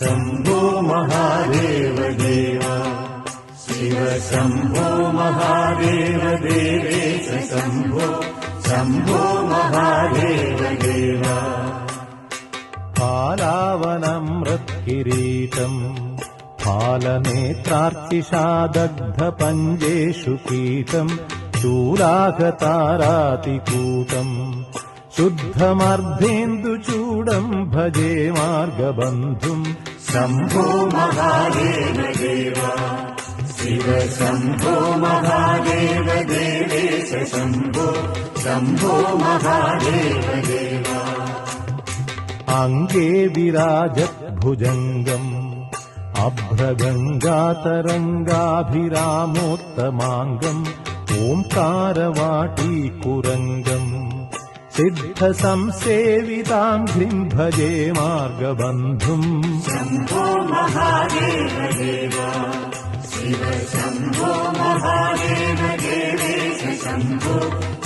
शम्भो महादेव देव शिव शम्भो महादेव देवेश शम्भो शम्भो महादेव देव फालावनमृत्किरीटम् फालनेत्रार्चिषादग्धपञ्जेषु कीटम् शूलागतारातिकूटम् शुद्धमर्धेन्दुचूडम् भजे मार्गबन्धुम् शम्भो महादेव देव। शिव शम्भो महादेव देवेश शम्भो। शम्भो महादेव देव। अङ्गे विराजद्भुजङ्गम्। अभ्रगङ्गातरङ्गाभिरामोत्तमाङ्गम् ओङ्कारवाटीकुरङ्गम् सिद्धसंसेविताङ्घ्रिम् भजे मार्गबन्धुम्।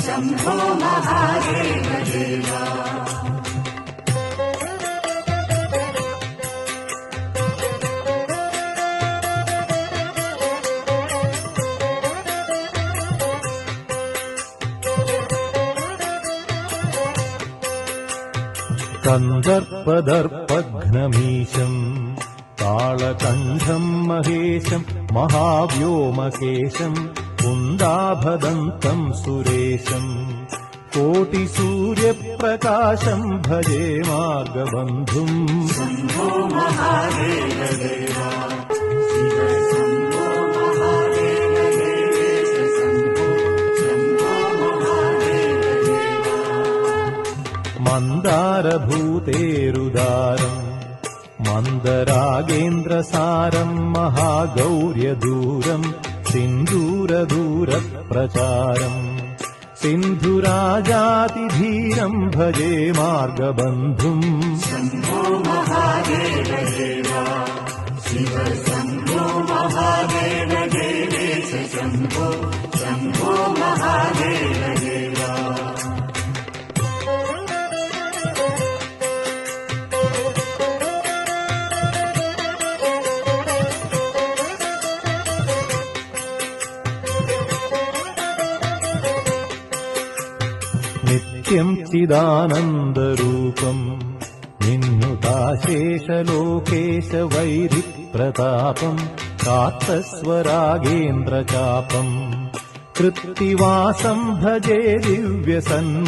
शम्भो महादेव देव कन्दर्पदर्पघ्नमीशम् ताळकण्ठम् महेशम् महाव्योमकेशम् कुन्दाभदन्तम् सुरेशम् कोटिसूर्यप्रकाशम् भजे मार्गबन्धुम् मन्दारभूतेरुदारम् मन्दरागेन्द्रसारम् महागौर्यदूरम् सिन्दूरदूरप्रचारम् सिन्धुराजातिधीरम् भजे मार्गबन्धुम् नित्यं चिदानन्दरूपम्? निन्नुकाशेष लोकेश वैरि प्रतापम् कात्त स्व रागेन्द्र महादेव कृत्तिवासम् भजे दिव्यसन्मार्गबन्धुम्